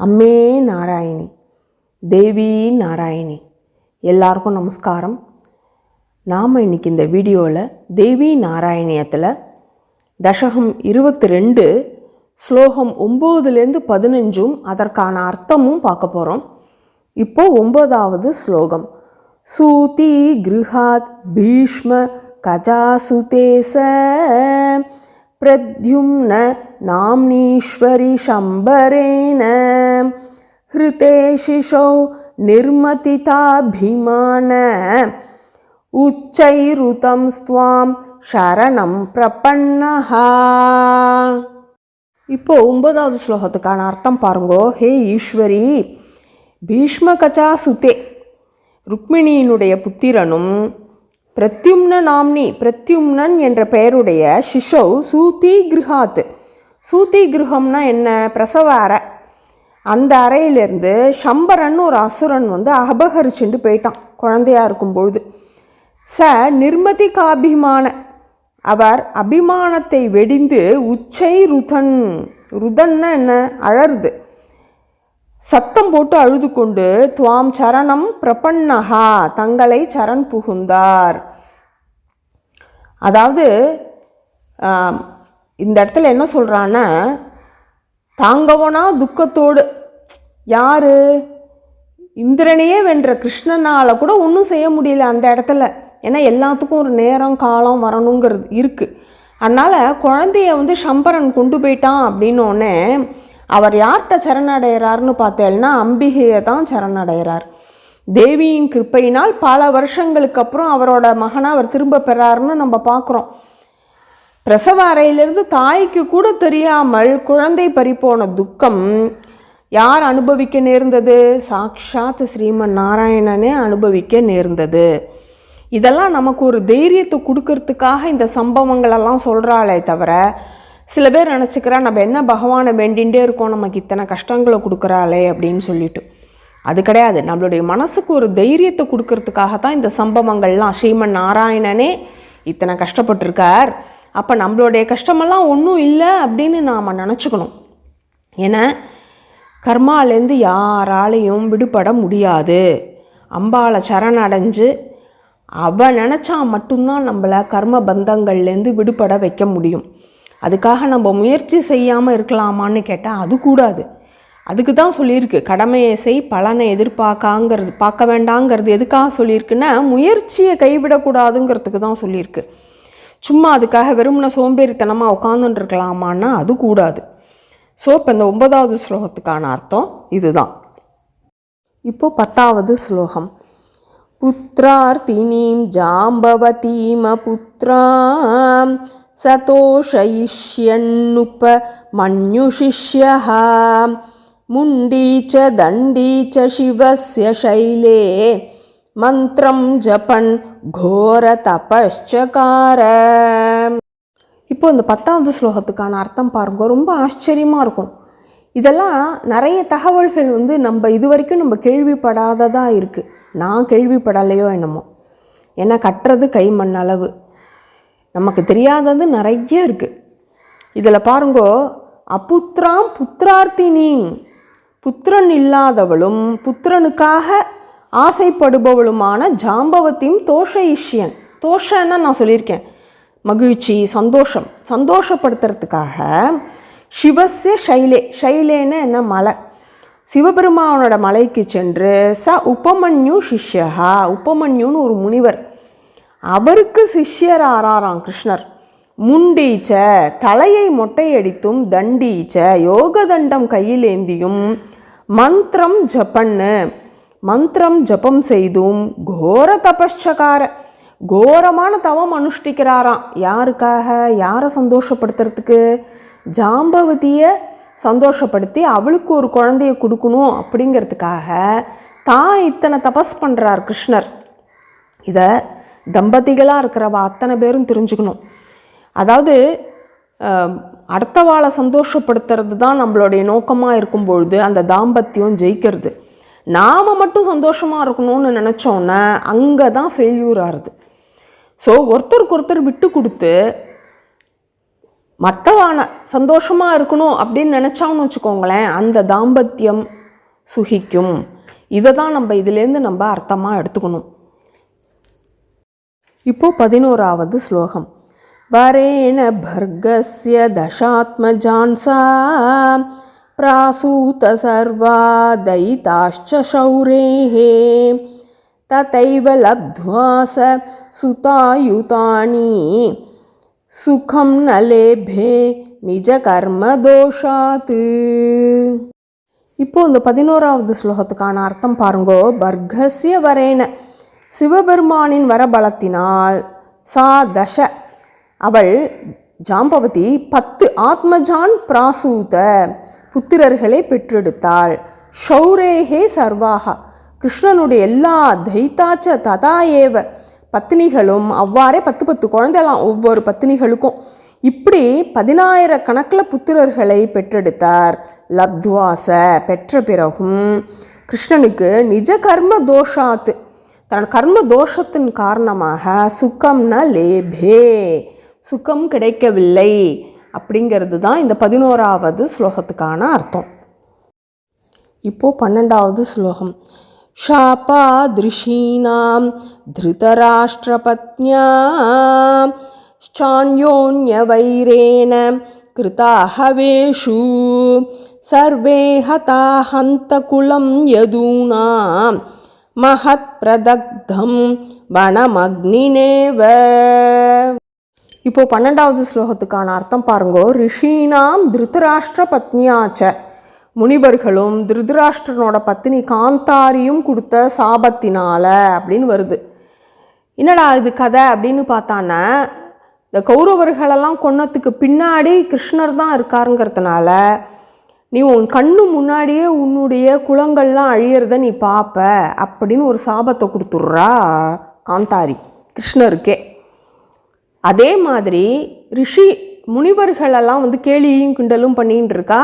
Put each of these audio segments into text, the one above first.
அம்மே நாராயணி தேவி நாராயணி. எல்லாருக்கும் நமஸ்காரம். நாம் இன்னைக்கு இந்த வீடியோவில் தேவி நாராயணியத்தில் தசகம் இருபத்தி ரெண்டு ஸ்லோகம் ஒம்போதுலேருந்து பதினஞ்சும் அதற்கான அர்த்தமும் பார்க்க போகிறோம் இப்போ ஒன்பதாவது ஸ்லோகம். சூதி கிருஹாத் பீஷ்ம கஜாசுதேச प्रद्युम्न नाम्नीश्वरि शम्बरेण हृते शिशौ निर्मतिताभिमान उच्चैरुतं स्त्वां शरणं प्रपन्नः இப்போ ஒன்பதாவது ஸ்லோகத்துக்கான அர்த்தம் பாருங்கோ ஹே ஈஸ்வரி பீஷ்ம கச்சா சுதே ருக்மிணியினுடைய புத்திரனும் பிரத்யும்ன நாம்னி பிரத்யும்னன் என்ற பெயருடைய சிஷௌ சூதி கிருஹாத். சூதி கிருஹம்னா என்ன? பிரசவ அறை. அந்த அறையிலிருந்து சம்பரன் ஒரு அசுரன் வந்து அபகரிச்சுட்டு போயிட்டான் இருக்கும் இருக்கும்பொழுது. ச நிர்மதி காபிமான அவர் அபிமானத்தை வெடிந்து உச்சை ருதன் ருதன்னா என்ன? அழறுது. சத்தம் போட்டு அழுது கொண்டு துவாம் சரணம் பிரபன்னஹா தங்களை சரண் புகுந்தார். அதாவது இந்த இடத்துல என்ன சொல்கிறான்னா தாங்கவனா துக்கத்தோடு யாரு? இந்திரனையே வென்ற கிருஷ்ணனால் கூட ஒன்றும் செய்ய முடியல அந்த இடத்துல. ஏன்னா எல்லாத்துக்கும் ஒரு நேரம் காலம் வரணுங்கிறது இருக்குது அதனால் குழந்தைய வந்து சம்பரன் கொண்டு போயிட்டான் அப்படின்னோடனே அவர் யார்கிட்ட சரணடைகிறார்னு பார்த்தேன்னா அம்பிகையை தான் சரணடைகிறார். தேவியின் கிருப்பையினால் பல வருஷங்களுக்கு அப்புறம் அவரோட மகனை அவர் திரும்ப பெறாருன்னு நம்ம பார்க்குறோம். பிரசவ அறையிலிருந்து தாய்க்கு கூட தெரியாமல் குழந்தை பறிப்போன துக்கம் யார் அனுபவிக்க நேர்ந்தது? சாக்ஷாத் ஸ்ரீமன் நாராயணனே அனுபவிக்க நேர்ந்தது. இதெல்லாம் நமக்கு ஒரு தைரியத்தை கொடுக்கறதுக்காக இந்த சம்பவங்களெல்லாம் சொல்கிறாளே தவிர சில பேர் நினச்சிக்கிறா நம்ம என்ன பகவானை வேண்டிகிட்டே இருக்கோம் நமக்கு இத்தனை கஷ்டங்களை கொடுக்குறாளே அப்படின்னு சொல்லிட்டு. அது கிடையாது. நம்மளுடைய மனசுக்கு ஒரு தைரியத்தை கொடுக்கறதுக்காக தான் இந்த சம்பவங்கள்லாம். ஸ்ரீமன் நாராயணனே இத்தனை கஷ்டப்பட்டிருக்கார். அப்போ நம்மளுடைய கஷ்டமெல்லாம் ஒன்றும் இல்லை அப்படின்னு நாம் நினச்சிக்கணும். ஏன்னா கர்மாலேருந்து யாராலையும் விடுபட முடியாது. அம்பாளை சரணடைஞ்சு அவள் நினச்சா மட்டும்தான் நம்மளை கர்ம பந்தங்கள்லேருந்து விடுபட வைக்க முடியும். அதுக்காக நம்ம முயற்சி செய்யாமல் இருக்கலாமான்னு கேட்டால் அது கூடாது. அதுக்கு தான் சொல்லியிருக்கு. கடமையை செய் பலனை எதிர்பார்க்காங்கிறது பார்க்க வேண்டாங்கிறது எதுக்காக சொல்லியிருக்குன்னா முயற்சியை கைவிடக்கூடாதுங்கிறதுக்கு தான் சொல்லியிருக்கு. சும்மா அதுக்காக வெறும்ன சோம்பேறித்தனமாக உட்காந்துட்டு இருக்கலாமான்னா அது கூடாது. ஸோ இப்போ இந்த ஒன்பதாவது ஸ்லோகத்துக்கான அர்த்தம் இதுதான். இப்போ பத்தாவது ஸ்லோகம். புத்திரார்த்தினீம் ஜாம்பவதீம புத்திராம் सतोषयिष्यन्नुपमन्युषिष्यः मुण्डी च दण्डी च शिवस्य शैले மந்திரம் ஜபன் கோர தபஷ்சகார. இப்போ இந்த பத்தாவது ஸ்லோகத்துக்கான அர்த்தம் பாருங்க. ரொம்ப ஆச்சரியமாக இருக்கும். இதெல்லாம் நிறைய தகவல்கள் வந்து நம்ம இது வரைக்கும் நம்ம கேள்விப்படாததாக இருக்குது நான் கேள்விப்படலையோ என்னமோ. ஏன்னா கட்டுறது கைமண் அளவு. நமக்கு தெரியாதது நிறைய இருக்குது இதில் பாருங்கோ அப்புத்ராம் புத்திரார்த்தினி புத்திரன் இல்லாதவளும் புத்திரனுக்காக ஆசைப்படுபவளுமான ஜாம்பவத்தையும் இஷ்யன் தோஷன்னு நான் சொல்லியிருக்கேன். மகிழ்ச்சி சந்தோஷம். சந்தோஷப்படுத்துறதுக்காக சிவசிய ஷைலே ஷைலேன்னு என்ன? மலை. சிவபெருமானோட மலைக்கு சென்று ச உபமன்யு சிஷ்யா உபமன்யுன்னு ஒரு முனிவர். அவருக்கு சிஷ்யர் ஆறாராம் கிருஷ்ணர். முண்டீச்ச தலையை மொட்டையடித்தும் தண்டீச்ச யோக தண்டம் கையிலேந்தியும் மந்திரம் ஜப்பன்னு மந்திரம் ஜபம் செய்தும் கோர தபஸ்சகார கோரமான தவம் அனுஷ்டிக்கிறாராம். யாருக்காக? யாரை சந்தோஷப்படுத்துறதுக்கு? ஜாம்பவதியை சந்தோஷப்படுத்தி அவளுக்கு ஒரு குழந்தைய கொடுக்கணும் அப்படிங்கிறதுக்காக தான் இத்தனை தபஸ் பண்ணுறார் கிருஷ்ணர். இதை தம்பதிகளாக இருக்கிறவ அத்தனை பேரும் தெரிஞ்சுக்கணும். அதாவது அடுத்தவாளை சந்தோஷப்படுத்துறது தான் நம்மளுடைய நோக்கமாக இருக்கும் பொழுது அந்த தாம்பத்தியம் ஜெயிக்கிறது. நாம் மட்டும் சந்தோஷமாக இருக்கணும்னு நினச்சோன்னா அங்கே தான் ஃபெயில்யூர் ஆகுது ஸோ ஒருத்தருக்கு ஒருத்தர் விட்டு கொடுத்து மற்றவான சந்தோஷமாக இருக்கணும் அப்படின்னு நினச்சான்னு வச்சுக்கோங்களேன் அந்த தாம்பத்தியம் சுகிக்கும். இதை தான் நம்ம இதுலேருந்து நம்ம அர்த்தமாக எடுத்துக்கணும். இப்போ பதினோராவது ஸ்லோகம் வரேன भर्गस्य दशात्मजान्सा प्रासूत सर्वा दयिताश्च शौरेः तथैव लब्ध्वा स सुतायुतानि सुखं न लेभे நிஜகர்மதோஷாத்து இப்போ இந்த பதினோராவது ஸ்லோகத்துக்கான அர்த்தம் பாருங்கோ பர்கஸ்ய வரேன சிவபெருமானின் வரபலத்தினால் சா தச. அவள் ஜாம்பவதி பத்து ஆத்மஜான் பிராசூத புத்திரர்களை பெற்றெடுத்தாள். ஷௌரேகே சர்வாகா. கிருஷ்ணனுடைய எல்லா தைத்தாச்ச ததா ஏவ பத்தினிகளும் அவ்வாறே பத்து பத்து குழந்தைலாம் ஒவ்வொரு பத்தினிகளுக்கும் இப்படி பதினாயிரக்கணக்கில் புத்திரர்களை பெற்றெடுத்தார். லப்துவாச பெற்ற பிறகும் கிருஷ்ணனுக்கு நிஜ கர்ம தோஷாத்து தன் கர்ம தோஷத்தின் காரணமாக சுகம்னா லேபே சுகம் கிடைக்கவில்லை அப்படிங்கிறது தான் இந்த பதினோராவது ஸ்லோகத்துக்கான அர்த்தம் இப்போ பன்னெண்டாவது ஸ்லோகம் शापादृशीनां धृतराष्ट्रपत्न्या चान्योन्यवैरेण कृताहवेषु सर्वे हता हन्तकुलं यदूनां மகத்பிரதக்தம் வனமக்னினேவ. இப்போ பன்னெண்டாவது ஸ்லோகத்துக்கான அர்த்தம் பாருங்கோ. ரிஷினாம் திருதராஷ்டிர பத்னியாச்ச முனிவர்களும் திருதராஷ்டிரனோட பத்னி காந்தாரியும் கொடுத்த சாபத்தினால அப்படின்னு வருது. என்னடா இது கதை அப்படின்னு பார்த்தான்னா இந்த கௌரவர்களெல்லாம் கொன்னத்துக்கு பின்னாடி கிருஷ்ணர் தான் இருக்காருங்கிறதுனால நீ உன் கண்ணு முன்னாடியே உன்னுடைய குலங்கள்லாம் அழியிறத நீ பார்ப்ப அப்படின்னு ஒரு சாபத்தை கொடுத்துட்றா காந்தாரி. கிருஷ்ணருக்கே. அதே மாதிரி ரிஷி முனிவர்களெல்லாம் வந்து கேலியும் கிண்டலும் பண்ணிட்டு இருக்கா.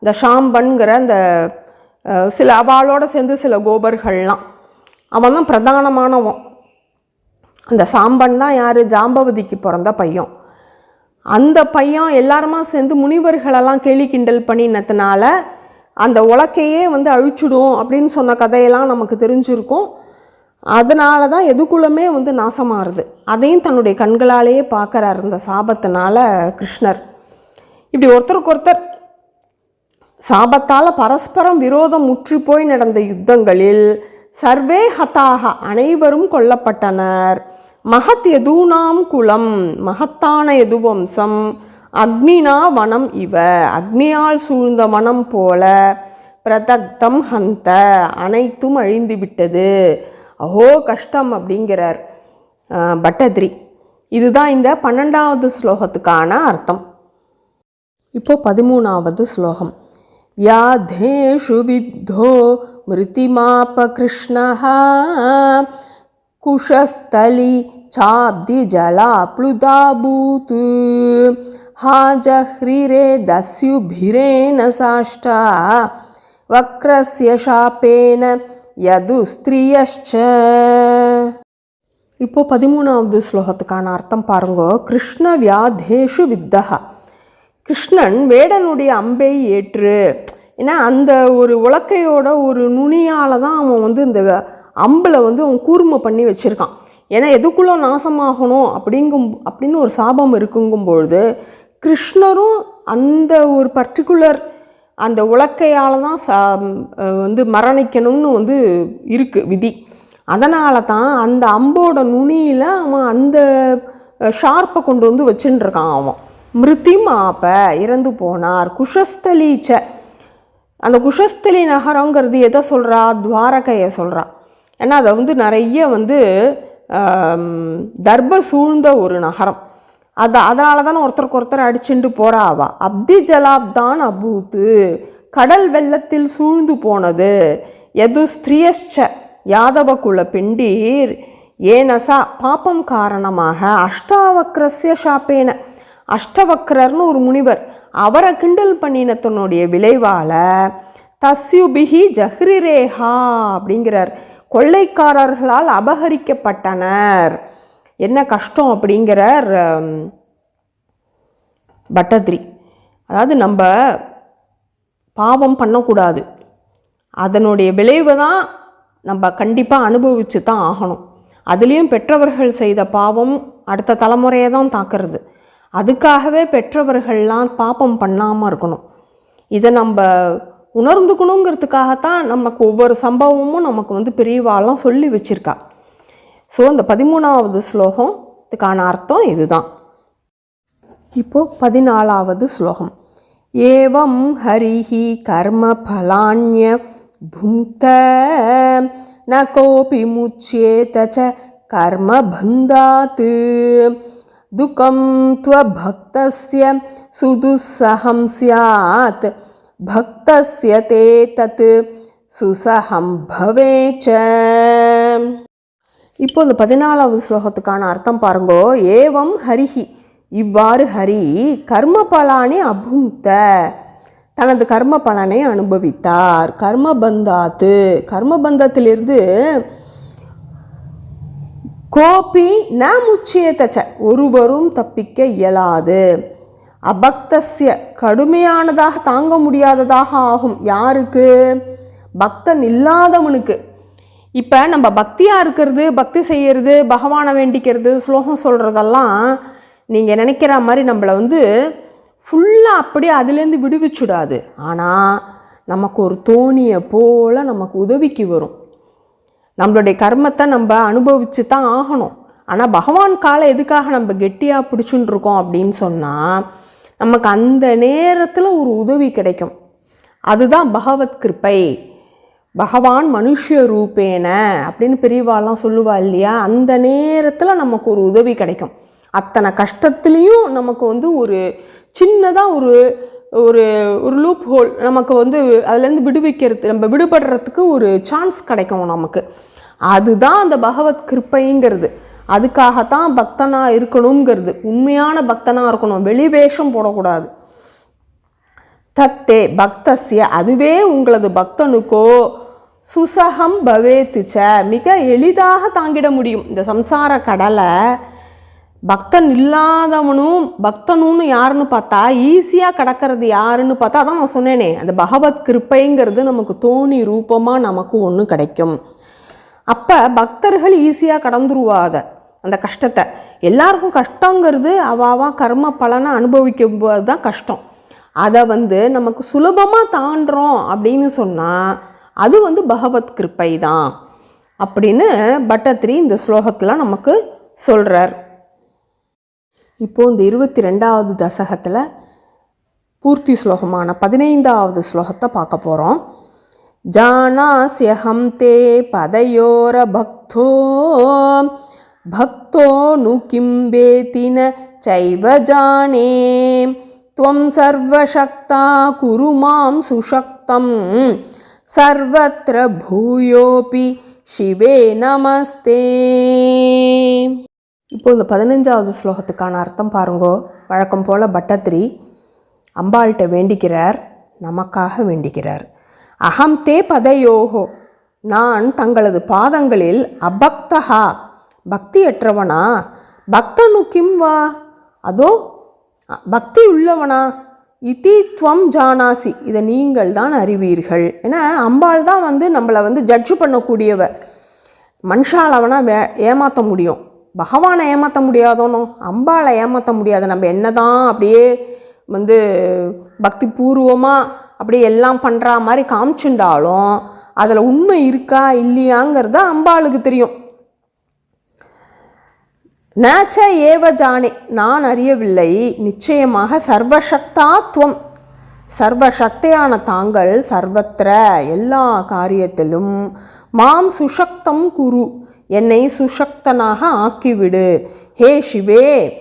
இந்த ஷாம்பன்கிற அந்த சில அவளோட சேர்ந்து சில கோபர்கள்லாம். அவன் தான் பிரதானமானவன். அந்த சாம்பன் தான் யார்? ஜாம்பவதிக்கு பிறந்த பையன். அந்த பையன் எல்லாருமா சேர்ந்து முனிவர்களெல்லாம் கேலி கிண்டல் பண்ணினதுனால அந்த உலக்கையே வந்து அழிச்சிடும் அப்படின்னு சொன்ன கதையெல்லாம் நமக்கு தெரிஞ்சிருக்கும். அதனால தான் எதுக்குள்ளமே வந்து நாசமாகுது அதையும் தன்னுடைய கண்களாலேயே பார்க்குறாரு இந்த சாபத்தினால கிருஷ்ணர். இப்படி ஒருத்தருக்கு ஒருத்தர் சாபத்தால் பரஸ்பரம் விரோதம் முற்றி போய் நடந்த யுத்தங்களில் சர்வே ஹதாக அனைவரும் கொல்லப்பட்டனர். மகத் எதூனாம் குலம் மகத்தான எதுவம்சம் அக்னினா வனம் இவ அக்னியால் சூழ்ந்த வனம் போல பிரதக்தம் ஹந்த அனைத்தும் அழிந்து விட்டது அஹோ கஷ்டம் அப்படிங்கிறார் அஹ், பட்டத்ரி இதுதான் இந்த பன்னெண்டாவது ஸ்லோகத்துக்கான அர்த்தம் இப்போ பதிமூணாவது ஸ்லோகம் व्याधेषु विद्धो मृतिमापकृष्णः कुशस्थली चाब्दिजलाप्लुदाभूत् हाजह्रिरे दस्युभिरेण साष्टा वक्रस्य शापेन यदुस्त्रियश्च இப்போ பதிமூணாவது ஸ்லோகத்துக்கான அர்த்தம் பாருங்க கிருஷ்ண வியாதேஷு வித்தகா கிருஷ்ணன் வேடனுடைய அம்பை ஏற்று ஏன்னா அந்த ஒரு உலக்கையோட ஒரு நுனியால் தான் அவன் வந்து இந்த அம்பில் வந்து அவன் கூர்மை பண்ணி வச்சுருக்கான். ஏன்னா எதுக்குள்ளே நாசமாகணும் அப்படிங்கும் அப்படின்னு ஒரு சாபம் இருக்குங்கும் பொழுது கிருஷ்ணரும் அந்த ஒரு பர்டிகுலர் அந்த உலக்கையால் தான் சா வந்து மரணிக்கணும்னு வந்து இருக்குது விதி. அதனால தான் அந்த அம்போட நுனியில் அவன் அந்த ஷார்ப்பை கொண்டு வந்து வச்சுட்டுருக்கான் அவன். மிருத்தி மாப்ப இறந்து போனார். குஷஸ்தலீச்ச. அந்த குஷஸ்தலி நகரங்கிறது எதை சொல்கிறா துவாரகையை சொல்கிறா ஏன்னா அதை வந்து நிறைய வந்து தர்ப சூழ்ந்த ஒரு நகரம். அது அதனால தானே ஒருத்தருக்கு ஒருத்தர் அடிச்சுட்டு போகிறாவா அப்தி ஜலாப் தான் அபூத்து. கடல் வெள்ளத்தில் சூழ்ந்து போனது. எது ஸ்திரியஷ்ட யாதவ குல பிண்டீர். ஏனசா பாப்பம் காரணமாக அஷ்டாவக்ரஸ்ய ஷாப்பேன அஷ்டவக்ரர்னு ஒரு முனிவர் அவரை கிண்டல் பண்ணினத்தனுடைய விளைவால் தஸ்யுபிகி ஜஹ்ரிரேஹா அப்படிங்கிறார். கொள்ளைக்காரர்களால் அபகரிக்கப்பட்டனர். என்ன கஷ்டம் அப்படிங்கிறார் பட்டத்ரி. அதாவது நம்ம பாவம் பண்ணக்கூடாது. அதனுடைய விளைவை தான் நம்ம கண்டிப்பாக அனுபவித்து தான் ஆகணும். அதுலேயும் பெற்றவர்கள் செய்த பாவம் அடுத்த தலைமுறையை தான் தாக்குறது. அதுக்காகவே பெற்றவர்கள்லாம் பாப்பம் பண்ணாமல் இருக்கணும். இதை நம்ம உணர்ந்துக்கணுங்கிறதுக்காகத்தான் நமக்கு ஒவ்வொரு சம்பவமும் நமக்கு வந்து பெரியவாலாம் சொல்லி வச்சுருக்கா. ஸோ இந்த பதிமூணாவது ஸ்லோகம் இதுக்கான அர்த்தம் இதுதான். இப்போது பதினாலாவது ஸ்லோகம். ஏவம் ஹரிஹி கர்ம பலான்ய புங்க ந கோபி முச்சேத கர்ம பந்தாத்து துக்கம் துவபக்தஸ்ய சுதுசகம் சியாத் भक्तस्य ते तत् சுசகம் பவே ச இப்போ இந்த பதினாலாவது ஸ்லோகத்துக்கான அர்த்தம் பாருங்கோ ஏவம் ஹரிஹி இவ்வாறு ஹரி கர்ம பலானே அபுங்த தனது கர்ம பலனை அனுபவித்தார் கர்ம பந்தாத்து கர்ம பந்தத்திலிருந்து கோபி ந முச்சியத்தச்ச ஒருவரும் தப்பிக்க இயலாது அபக்தஸ்ய கடுமையானதாக தாங்க முடியாததாக ஆகும். யாருக்கு? பக்தன் இல்லாதவனுக்கு. இப்போ நம்ம பக்தியாக இருக்கிறது பக்தி செய்கிறது பகவானை வேண்டிக்கிறது ஸ்லோகம் சொல்கிறதெல்லாம் நீங்கள் நினைக்கிற மாதிரி நம்மளை வந்து ஃபுல்லாக அப்படியே அதுலேருந்து விடுவிச்சுடாது. ஆனால் நமக்கு ஒரு தோணியை போல் நமக்கு உதவிக்கு வரும். நம்மளுடைய கர்மத்தை நம்ம அனுபவித்து தான் ஆகணும். ஆனால் பகவான் காலை எதுக்காக நம்ம கெட்டியாக பிடிச்சுன்னு இருக்கோம் அப்படின்னு சொன்னால் நமக்கு அந்த நேரத்தில் ஒரு உதவி கிடைக்கும். அதுதான் பகவத் கிருப்பை. பகவான் மனுஷ ரூபேன அப்படின்னு பெரியவாள்லாம் சொல்லுவா இல்லையா? அந்த நேரத்தில் நமக்கு ஒரு உதவி கிடைக்கும். அத்தனை கஷ்டத்துலேயும் நமக்கு வந்து ஒரு சின்னதாக ஒரு ஒரு ஒரு லூப் ஹோல் நமக்கு வந்து அதுலேருந்து விடுவிக்கிறது நம்ம விடுபடுறதுக்கு ஒரு சான்ஸ் கிடைக்கும் நமக்கு. அதுதான் அந்த பகவத் கிருப்பைங்கிறது. அதுக்காகத்தான் பக்தனாக இருக்கணுங்கிறது. உண்மையான பக்தனாக இருக்கணும். வெளிவேஷம் போடக்கூடாது. தத்தே பக்தஸ்ய அதுவே உங்களது பக்தனுக்கோ சுசகம் பவேத்துச்ச மிக எளிதாக தாங்கிட முடியும். இந்த சம்சார கடலை பக்தன் இல்லாதவனும் பக்தனும்னு யாருன்னு பார்த்தா ஈஸியாக கடக்கிறது யாருன்னு பார்த்தா அதான் நான் சொன்னேனே அந்த பகவத் கிருப்பைங்கிறது நமக்கு தோணி ரூபமாக நமக்கு ஒன்று கிடைக்கும். அப்போ பக்தர்கள் ஈஸியாக கடந்துருவாத அந்த கஷ்டத்தை. எல்லாருக்கும் கஷ்டங்கிறது அவாவா கர்ம பலனை அனுபவிக்கும் போது தான் கஷ்டம். அதை வந்து நமக்கு சுலபமாக தாண்டுறோம் அப்படின்னு சொன்னால் அது வந்து பகவத் கிருப்பை தான் அப்படின்னு பட்டத்ரி இந்த ஸ்லோகத்தில் நமக்கு சொல்கிறார் இப்போது இந்த இருபத்தி ரெண்டாவது தசகத்தில் பூர்த்தி ஸ்லோகமான பதினைந்தாவது ஸ்லோகத்தை பார்க்க போகிறோம் ஜானாஸ்யஹம் தே பதையோர பக்தோ நு கிம் வேதி ந சைவ ஜானே त्वं सर्वशक्ता कुरु मां सुशक्तं सर्वत्र भूयोपि சிவே நமஸ்தே இப்போ இந்த பதினஞ்சாவது ஸ்லோகத்துக்கான அர்த்தம் பாருங்கோ வழக்கம் போல் பட்டத்ரி அம்பாள்கிட்ட வேண்டிக்கிறார் நமக்காக வேண்டிக்கிறார் அகம் தே பதயோகோ நான் தங்களது பாதங்களில் அபக்தகா பக்தியற்றவனா? பக்தனு கிம் வா? அதோ பக்தி உள்ளவனா இதி துவம் ஜானாசி. இதை நீங்கள் தான் அறிவீர்கள். ஏன்னா அம்பாள் தான் வந்து நம்மளை வந்து ஜட்ஜு பண்ணக்கூடியவர். மனுஷால் அவனா வே ஏமாற்ற முடியும். பகவானை ஏமாற்ற முடியாதோனோ? அம்பாளை ஏமாற்ற முடியாது. நம்ம என்ன தான் அப்படியே வந்து பக்தி பூர்வமாக அப்படியே எல்லாம் பண்ணுற மாதிரி காமிச்சுண்டாலும் அதில் உண்மை இருக்கா இல்லையாங்கிறத அம்பாளுக்கு தெரியும். நேச்ச ஏவ ஜானே நான் அறியவில்லை. நிச்சயமாக சர்வசக்தாத்வம். சர்வசக்தியான தாங்கள் சர்வத்திர எல்லா காரியத்திலும் மாம் சுஷக்தம் குரு. என்னை சுஷக்தனாக ஆக்கிவிடு. ஹே சிவே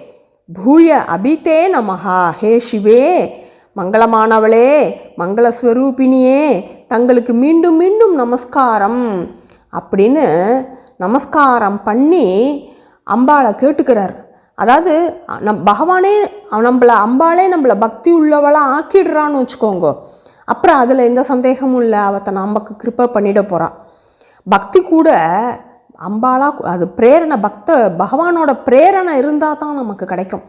பூய அபிதே நமஹா. ஹே சிவே மங்களமானவளே மங்களஸ்வரூபினியே தங்களுக்கு மீண்டும் மீண்டும் நமஸ்காரம். அப்படின்னு நமஸ்காரம் பண்ணி அம்பாளை கேட்டுக்கிறார். அதாவது நம் பகவானே நம்மளை அம்பாளே நம்மளை பக்தி உள்ளவளாக ஆக்கிடுறான்னு வச்சுக்கோங்க. அப்புறம் அதில் எந்த சந்தேகமும் இல்லை. அவத்தை நமக்கு கிருப்பை பண்ணிட போகிறான் பக்தி கூட அம்பாளா அது பிரேரணை பக்த பகவானோட பிரேரணை இருந்தால் தான் நமக்கு கிடைக்கும்.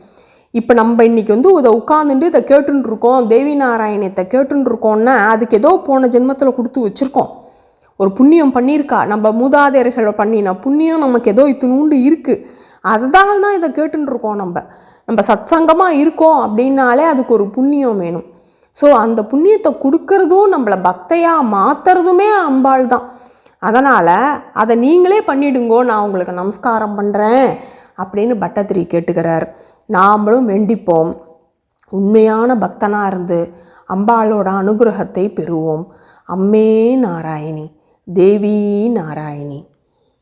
இப்போ நம்ம இன்னைக்கு வந்து இதை உட்காந்துட்டு இதை கேட்டுருக்கோம் தேவி நாராயணத்தை கேட்டுன்னு அதுக்கு ஏதோ போன ஜென்மத்தில் கொடுத்து வச்சுருக்கோம். ஒரு புண்ணியம் பண்ணியிருக்கா. நம்ம மூதாதையர்கள் பண்ணின புண்ணியம் நமக்கு ஏதோ இத்தினூண்டு இருக்குது அதுதாங்க தான் இதை கேட்டுருக்கோம் நம்ம. நம்ம சத்சங்கமாக இருக்கோம் அப்படின்னாலே அதுக்கு ஒரு புண்ணியம் வேணும். ஸோ அந்த புண்ணியத்தை கொடுக்கறதும் நம்மளை பக்தையாக மாற்றுறதுமே அம்பாள் தான். அதனால் அதை நீங்களே பண்ணிடுங்கோ நான் உங்களுக்கு நமஸ்காரம் பண்ணுறேன் அப்படின்னு பட்டத்திரி கேட்டுக்கிறார். நாமளும் வெண்டிப்போம். உண்மையான பக்தனாக இருந்து அம்பாளோட அனுகிரகத்தை பெறுவோம். அம்மே நாராயணி. தேவி நாராயணி.